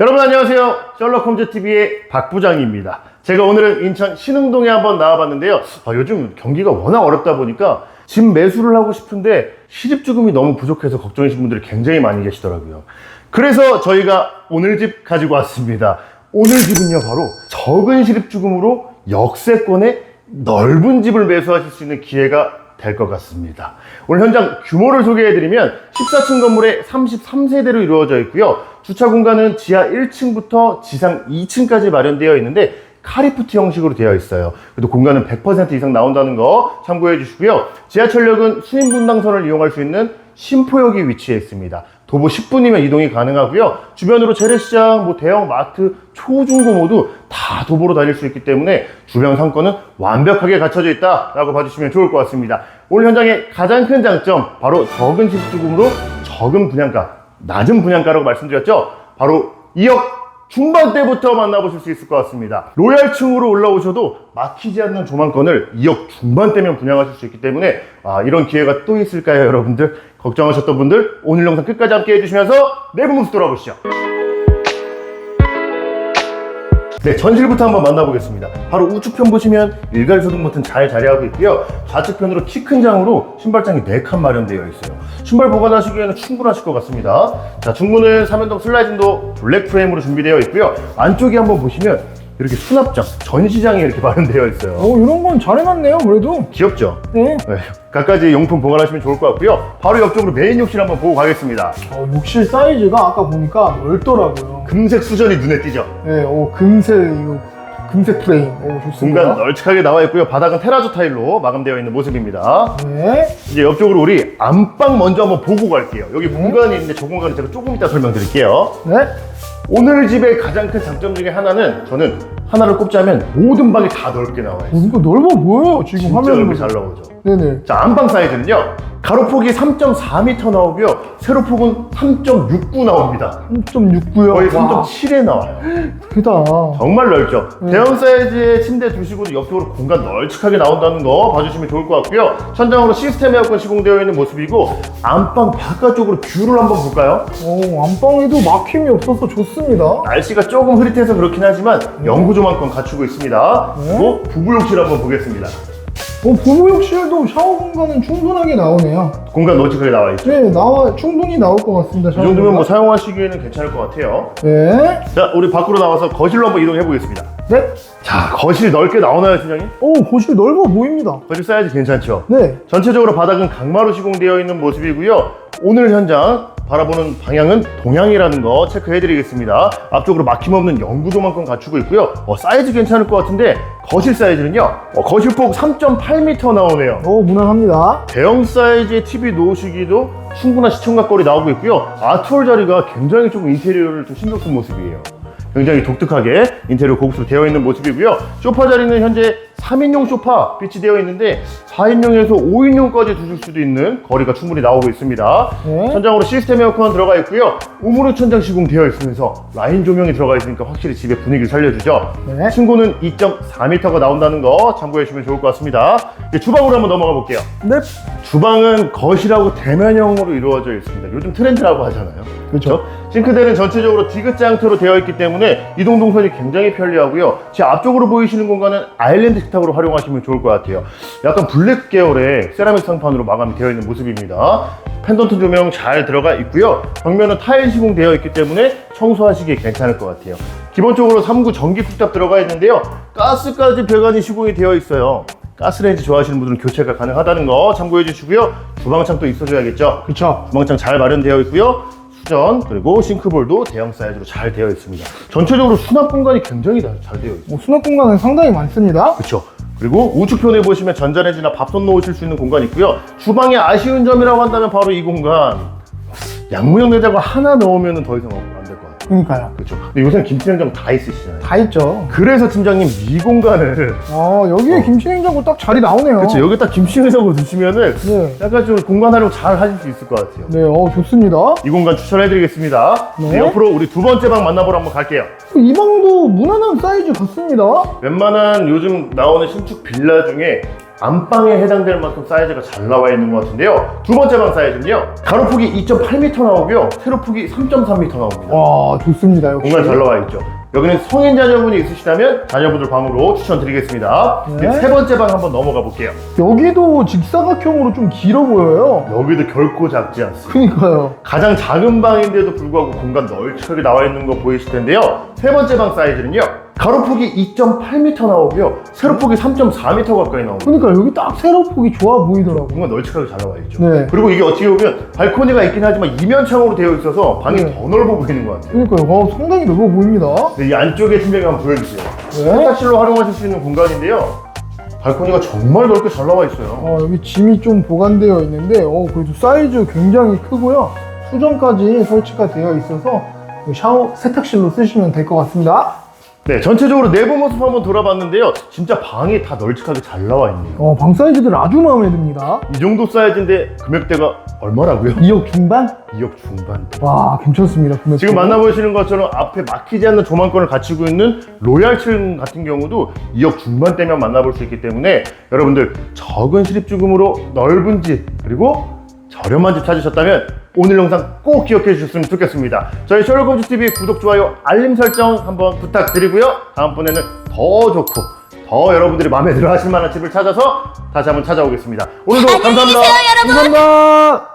여러분 안녕하세요. 셜록홈즈TV의 박 부장입니다. 제가 오늘은 인천 신흥동에 한번 나와봤는데요. 아, 요즘 경기가 워낙 어렵다 보니까 집 매수를 하고 싶은데 시집주금이 너무 부족해서 걱정이신 분들이 굉장히 많이 계시더라고요. 그래서 저희가 오늘 집 가지고 왔습니다. 오늘 집은요 바로 적은 시립주금으로 역세권의 넓은 집을 매수하실 수 있는 기회가 될것 같습니다. 오늘 현장 규모를 소개해드리면 14층 건물에 33세대로 이루어져 있고요. 주차 공간은 지하 1층부터 지상 2층까지 마련되어 있는데 카리프트 형식으로 되어 있어요. 그래도 공간은 100% 이상 나온다는 거 참고해 주시고요. 지하철역은 수인분당선을 이용할 수 있는 신포역이 위치해 있습니다. 도보 10분이면 이동이 가능하고요. 주변으로 재래시장, 뭐 대형 마트, 초중고 모두 다 도보로 다닐 수 있기 때문에 주변 상권은 완벽하게 갖춰져 있다라고 봐주시면 좋을 것 같습니다. 오늘 현장의 가장 큰 장점 바로 적은 시주금으로 적은 분양가, 낮은 분양가라고 말씀드렸죠. 바로 2억 중반대부터 만나보실 수 있을 것 같습니다. 로얄층으로 올라오셔도 막히지 않는 조망권을 2억 중반대면 분양하실 수 있기 때문에 아, 이런 기회가 또 있을까요, 여러분들? 걱정하셨던 분들 오늘 영상 끝까지 함께 해주시면서 내부 모습 돌아보시죠. 네, 전실부터 한번 만나보겠습니다. 바로 우측편 보시면 일괄 소등 버튼 잘 자리하고 있고요. 좌측편으로 키 큰 장으로 신발장이 4칸 마련되어 있어요. 신발 보관하시기에는 충분하실 것 같습니다. 자, 중문은 3연동 슬라이딩도 블랙 프레임으로 준비되어 있고요. 안쪽에 한번 보시면 이렇게 수납장, 전시장이 이렇게 마련되어 있어요. 어, 이런 건 잘 해놨네요, 그래도. 귀엽죠? 네. 네, 갖가지 용품 보관하시면 좋을 것 같고요. 바로 옆쪽으로 메인 욕실 한번 보고 가겠습니다. 어, 욕실 사이즈가 아까 보니까 넓더라고요. 금색 수전이 눈에 띄죠? 네, 어, 금색, 이거, 금색 프레임. 어, 좋습니다. 공간 널찍하게 나와 있고요. 바닥은 테라조 타일로 마감되어 있는 모습입니다. 네. 이제 옆쪽으로 우리 안방 먼저 한번 보고 갈게요. 여기 공간이 있는데 저 공간은 제가 조금 이따 설명드릴게요. 네. 오늘 집의 가장 큰 장점 중에 하나는 저는 하나를 꼽자면 모든 방이 다 넓게 나와 어, 있어요. 이거 넓어 보여요, 지금 진짜 화면으로. 넓게 잘 나오죠. 네네. 자, 안방 사이즈는요. 가로폭이 3.4m 나오고요. 세로폭은 3.69 나옵니다. 3.69요. 거의 3.7에 나와요. 크다. 정말 넓죠. 대형 사이즈의 침대 두시고도 옆쪽으로 공간 널찍하게 나온다는 거 봐주시면 좋을 것 같고요. 천장으로 시스템 에어컨 시공되어 있는 모습이고 안방 바깥쪽으로 뷰를 한번 볼까요? 어, 안방에도 막힘이 없어서 좋습니다. 날씨가 조금 흐릿해서 그렇긴 하지만 영구 조망권 갖추고 있습니다. 네. 그리고 부부욕실 한번 보겠습니다. 어, 부부 욕실도 샤워 공간은 충분하게 나오네요. 공간 널찍하게 나와 있죠. 네, 나와, 충분히 나올 것 같습니다, 이 샤워 정도면 뭐 공간. 사용하시기에는 괜찮을 것 같아요. 네. 자, 우리 밖으로 나와서 거실로 한번 이동해 보겠습니다. 네. 자, 거실이 넓게 나오나요, 팀장님? 오, 거실 넓어 보입니다. 거실 사이즈 괜찮죠? 네. 전체적으로 바닥은 강마루 시공되어 있는 모습이고요. 오늘 현장 바라보는 방향은 동향이라는 거 체크해 드리겠습니다. 앞쪽으로 막힘없는 영구 조망권 갖추고 있고요. 어, 사이즈 괜찮을 것 같은데 거실 사이즈는요. 어, 거실폭 3.8m 나오네요. 오, 무난합니다. 대형 사이즈의 TV 놓으시기도 충분한 시청각거리 나오고 있고요. 아트월 자리가 굉장히 조금 인테리어를 좀 신경 쓴 모습이에요. 굉장히 독특하게 인테리어 고급스로 되어 있는 모습이고요. 소파 자리는 현재 3인용 소파 비치되어 있는데 4인용에서 5인용까지 두실 수도 있는 거리가 충분히 나오고 있습니다. 네. 천장으로 시스템 에어컨 들어가 있고요. 우무르 천장 시공되어 있으면서 라인 조명이 들어가 있으니까 확실히 집의 분위기를 살려주죠. 네. 층고는 2.4m가 나온다는 거 참고해 주시면 좋을 것 같습니다. 이제 주방으로 한번 넘어가 볼게요. 네. 주방은 거실하고 대면형으로 이루어져 있습니다. 요즘 트렌드라고 하잖아요. 그렇죠. 싱크대는 전체적으로 디귿자 형태로 되어 있기 때문에 이동 동선이 굉장히 편리하고요. 제 앞쪽으로 보이시는 공간은 아일랜드 식탁으로 활용하시면 좋을 것 같아요. 약간 블랙 계열의 세라믹 상판으로 마감이 되어 있는 모습입니다. 펜던트 조명 잘 들어가 있고요. 벽면은 타일 시공되어 있기 때문에 청소하시기에 괜찮을 것 같아요. 기본적으로 3구 전기 쿡탑 들어가 있는데요. 가스까지 배관이 시공이 되어 있어요. 가스레인지 좋아하시는 분들은 교체가 가능하다는 거 참고해 주시고요. 주방창 또 있어줘야겠죠. 그쵸. 주방창 잘 마련되어 있고요. 수전 그리고 싱크볼도 대형 사이즈로 잘 되어 있습니다. 전체적으로 수납 공간이 굉장히 다- 잘 되어 있어요. 뭐 수납 공간은 상당히 많습니다. 그렇죠. 그리고 우측편에 보시면 전자레인지나 밥솥 놓으실 수 있는 공간이 있고요. 주방에 아쉬운 점이라고 한다면 바로 이 공간. 양무형 내자고 하나 넣으면 더 이상 같아요. 그러니까요. 그렇죠. 근데 요새는 김치 냉장 다 있으시잖아요. 다 있죠. 그래서 팀장님 이 공간을 어, 여기에 김치냉장고 딱 자리 나오네요. 그렇죠. 여기 딱 김치 냉장고 두시면은 네. 약간 좀 공간 활용 잘 하실 수 있을 것 같아요. 네, 어, 좋습니다. 이 공간 추천해드리겠습니다. 네. 네, 옆으로 우리 두 번째 방 만나보러 한번 갈게요. 이 방도 무난한 사이즈 같습니다. 웬만한 요즘 나오는 신축 빌라 중에 안방에 해당될 만큼 사이즈가 잘 나와 있는 것 같은데요. 두 번째 방 사이즈는요. 가로폭이 2.8m 나오고요. 세로폭이 3.3m 나옵니다. 와 좋습니다 역시. 공간 잘 나와 있죠. 여기는 성인 자녀분이 있으시다면 자녀분들 방으로 추천드리겠습니다. 네. 이제 세 번째 방 한번 넘어가 볼게요. 여기도 직사각형으로 좀 길어 보여요. 여기도 결코 작지 않습니다. 그니까요. 가장 작은 방인데도 불구하고 공간 널찍하게 나와 있는 거 보이실 텐데요. 세 번째 방 사이즈는요. 가로폭이 2.8m 나오고요. 세로폭이 3.4m 가까이 나옵니다. 그니까 여기 딱 세로폭이 좋아 보이더라고. 공간 널찍하게 잘 나와 있죠. 네. 그리고 이게 어떻게 보면 발코니가 있긴 하지만 이면 창으로 되어 있어서 방이 네. 더 넓어 보이는 것 같아요. 그니까요. 와, 상당히 넓어 보입니다. 근데 이 안쪽에 팀장님 한번 보여주세요. 네. 세탁실로 활용하실 수 있는 공간인데요. 발코니가 정말 넓게 잘 나와 있어요. 어, 여기 짐이 좀 보관되어 있는데, 어, 그래도 사이즈 굉장히 크고요. 수전까지 설치가 되어 있어서 그 샤워 세탁실로 쓰시면 될 것 같습니다. 네, 전체적으로 내부 모습 한번 돌아봤는데요. 진짜 방이 다 널찍하게 잘 나와 있네요. 어, 방 사이즈들 아주 마음에 듭니다. 이 정도 사이즈인데 금액대가 얼마라고요? 2억 중반? 2억 중반대. 와, 괜찮습니다. 금액. 지금 만나보시는 것처럼 앞에 막히지 않는 조망권을 갖추고 있는 로얄층 같은 경우도 2억 중반대면 만나볼 수 있기 때문에 여러분들 적은 실입주금으로 넓은 집 그리고 저렴한 집 찾으셨다면 오늘 영상 꼭 기억해 주셨으면 좋겠습니다. 저희 셜록홈즈TV 구독, 좋아요, 알림 설정 한번 부탁드리고요. 다음번에는 더 좋고 더 여러분들이 마음에 들어 하실 만한 집을 찾아서 다시 한번 찾아오겠습니다. 오늘도 감사합니다. 감사합니다.